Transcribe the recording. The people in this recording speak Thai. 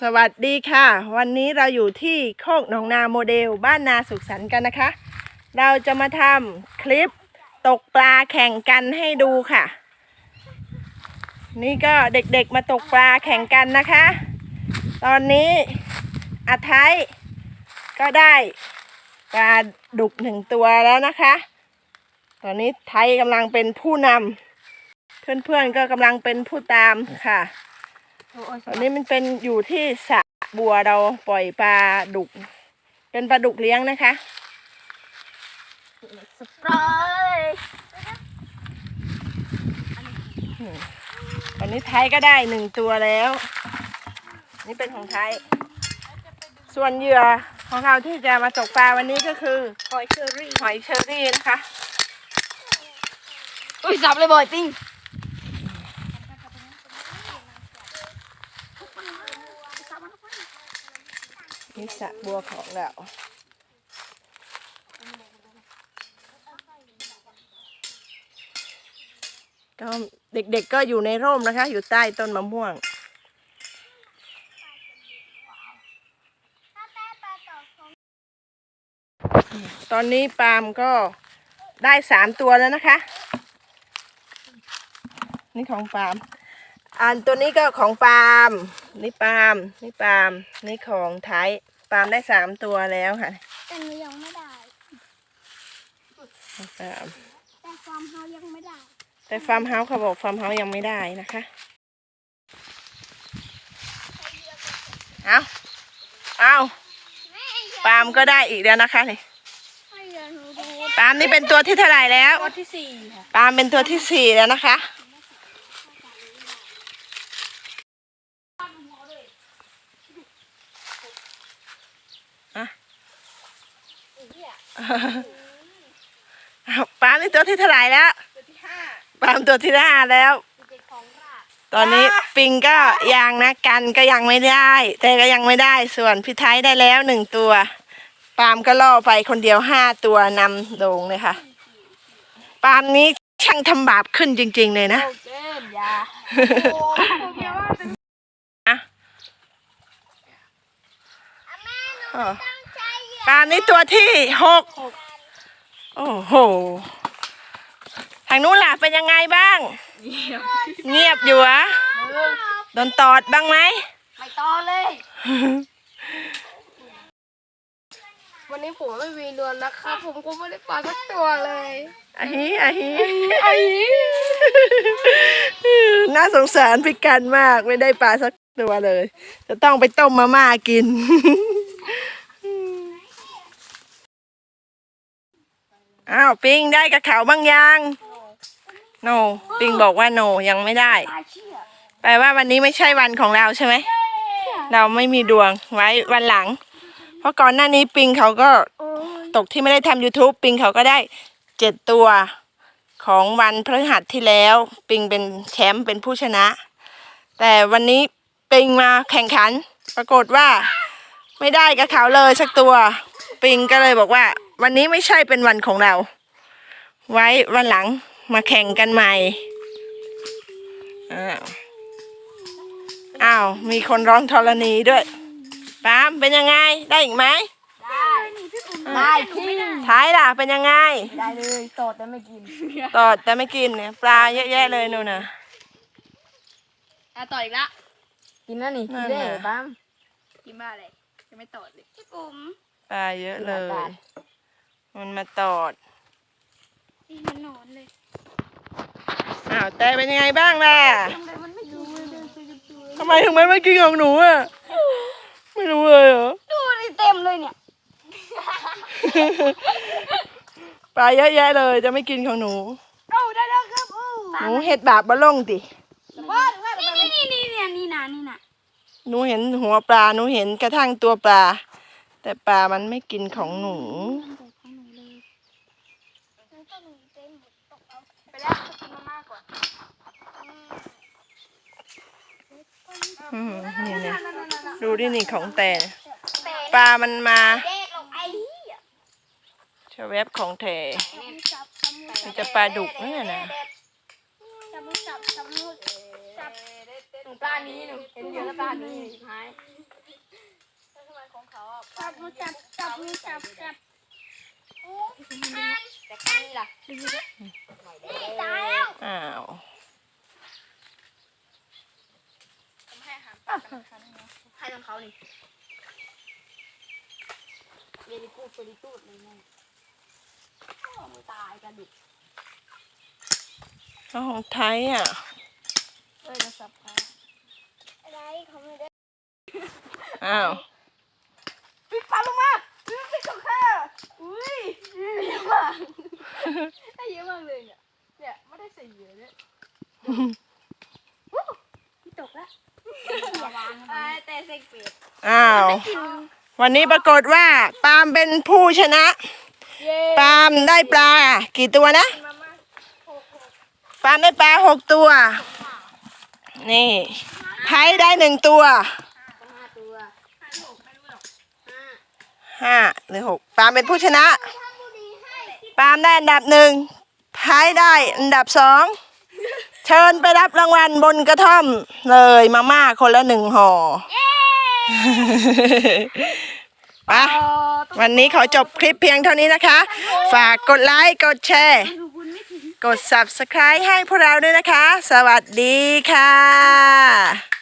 สวัสดีค่ะ วันนี้เราอยู่ที่โคกหนองนาโมเดล บ้านนาสุขสันต์กันนะคะ เราจะมาทำคลิปตกปลาแข่งกันให้ดูค่ะ นี่ก็เด็กๆมาตกปลาแข่งกันนะคะ ตอนนี้อาไทยก็ได้ปลาดุกหนึ่งตัวแล้วนะคะ ตอนนี้ไทยกำลังเป็นผู้นำเพื่อนๆก็กำลังเป็นผู้ตามค่ะ ตอนนี้มันเป็นอยู่ที่สระบัวเราปล่อยปลาดุก เป็นปลาดุกเลี้ยงนะคะสปรายตอนนี้ไทยก็ได้หนึ่งตัวแล้ว นี่เป็นของไทย ส่วนเหยื่อของเราที่จะมาตกปลาวันนี้ก็คือหอยเชอรี่หอยเชอรี่นะคะ อุ้ยสับเลยบ่อยปิ้ง นี่สระบัวของเราก็เด็กๆก็อยู่ในร่มนะคะ อยู่ใต้ต้นมะม่วง ตอนนี้ปาล์มก็ได้สามตัวแล้วนะคะ นี่ของปาล์มอันตัวนี้ก็ของปาล์มนี่ปาล์มนี่ปาล์มนี่ของไทย ปาล์มได้สามตัวแล้วค่ะแต่หนูยังไม่ได้ของปาล์มแต่ความเฮายังไม่ได้ แต่ฟาร์มเฮาส์เขาบอกฟาร์มเฮาส์ยังไม่ได้นะคะ เอาเอาปาล์มก็ได้อีกแล้วนะคะนี่ ให้เดี๋ยวหนูดู ปาล์มนี่เป็นตัวที่เท่าไหร่แล้ว ตัวที่สี่ค่ะ ปาล์มเป็นตัวที่สี่แล้วนะคะอะอ้าว ปาล์มนี่ตัวที่เท่าไหร่แล้วตัวที่ห้าปาล์มตัวที่ห้าแล้ว เด็กของราชตอนนี้ปิงก็ยังนะกันก็ยังไม่ได้ แต่ก็ยังไม่ได้ส่วนพี่ไทยได้แล้วหนึ่งตัวปาล์มก็ล่อไปคนเดียวห้าตัวนำโด่งเลยค่ะปาล์มนี้ช่างทำบาปขึ้นจริง ๆ เลยนะ โอเกมยาอะแม่หนูอ๋อตั้ง ปาล์มนี้ตัวที่หกโอ้โห ทางนู้นล่ะเป็นยังไงบ้าง เงียบอยู่เหรอะโดนตอดบ้างไหม ไม่ต่อเลย วันนี้ผมไม่มีเรือนนะครับ ผมก็ไม่ได้ปลาสักตัวเลยอะฮิอะฮิอะฮิน่าสงสารพิกันมากไม่ได้ปลาสักตัวเลย จะต้องไปต้มมาม่ากิน อ้าวปิงได้กับเขาบ้างยังโน ปิงบอกว่าโนยังไม่ได้ตายเชี่ยแปลว่าวันนี้ไม่ใช่วันของเราใช่ไหม เราไม่มีดวงไว้วันหลัง เพราะก่อนหน้านี้ปิงเขาก็ตกที่ไม่ได้ทำ YouTube ปิงเขาก็ได้เจ็ดตัวของวันพฤหัสที่แล้ว ปิงเป็นแชมป์เป็นผู้ชนะ แต่วันนี้ปิงมาแข่งขัน ปรากฏว่าไม่ได้กับเขาเลยสักตัว ปิงก็เลยบอกว่า วันนี้ไม่ใช่เป็นวันของเรา ไว้วันหลังมาแข่งกันใหม่ อ้าว อ้าว มีคนร้องธรณีด้วยปาล์มเป็นยังไง ได้อีกไหม ได้ได้ที่ท้ายล่ะ เป็นยังไง ได้เลยตอดแต่ไม่กินตอดแต่ไม่กินเนี่ยปลาเยอะแยะเลยนู่นน่ะอะต่ออีกละ กินแล้วนี่นั่นกินได้น่ะบ้างกินมาอะไรยังไม่ตอดเลยพี่ปุ๋มปลาเยอะเลย มันมาตอด นี่มันนอนเลยอ้าวแต่เป็นยังไงบ้างล่ะทำไมมันไม่ดูเลยเดินไปกันตัวทำไมถึงมันไม่กินของหนูอะไม่รู้เลยเหรอดูดิเต็มเลยเนี่ย ปลาเยอะแยะเลยจะไม่กินของหนูโอ้ได้แล้วครับโอ้หนูเห็ดบาปบะล่งตินี่นี่นี่นี่นี่นะนี่นะหนูเห็นหัวปลาหนูเห็นกระทั่งตัวปลา แต่ปลามันไม่กินของหนูของหนูเลยแล้วก็หนูเต็มหมดตกเอา ไปแล้วจะกินมาม่าก่อน อืมนี่เนี่ยดูดินี่ของแต่ปลามันมาเด็กลงไอ้เหี้ยชะแวบของแท้จับสมุดมันจะปลาดุกนั่นน่ะจับมือจับสมุดจับหนูปลานี้หนูเห็นเยอะแล้วซ่านี่หายจับมือจับจับมือจับจับโอ้อันแต่ครั้งนี้ล่ะนี่ตายแล้วอ้าว ให้ทำเขานี่เวลิกูเฟลิตูดเลยแม่โอ้มือตายกระดูกเอาของไทยอะเอ้ยจะสับขาอะไรเขาไม่ได้อ้าวปิดปลาลงมาปิดปิดของข้าอุ้ยเยอะมากได้เยอะมากเลยเนี่ยเนี่ยไม่ได้ใส่เยอะเนี่ย ตกแล้ว แต่เซ็กเป็ดอ้าว วันนี้ปรากฏว่าปาล์มเป็นผู้ชนะ เย้ปาล์มได้ปลา กี่ตัวนะ มามาปาล์มได้ปลาหกตัว นี่ไทยได้หนึ่งตัวห้าตัวห้าห้าหรือหกปาล์มเป็นผู้ชนะทำบุรีให้ปาล์มได้อันดับหนึ่งไทยได้อันดับสองเชิญไปรับรางวัลบนกระท่อมเลยมาม่าคนละหนึ่งห่อไปะวันนี้ขอจบคลิปเพียงเท่านี้นะคะ ฝากกดไลค์ กดแชร์ กด subscribe ให้พวกเราด้วยนะคะ สวัสดีค่ะ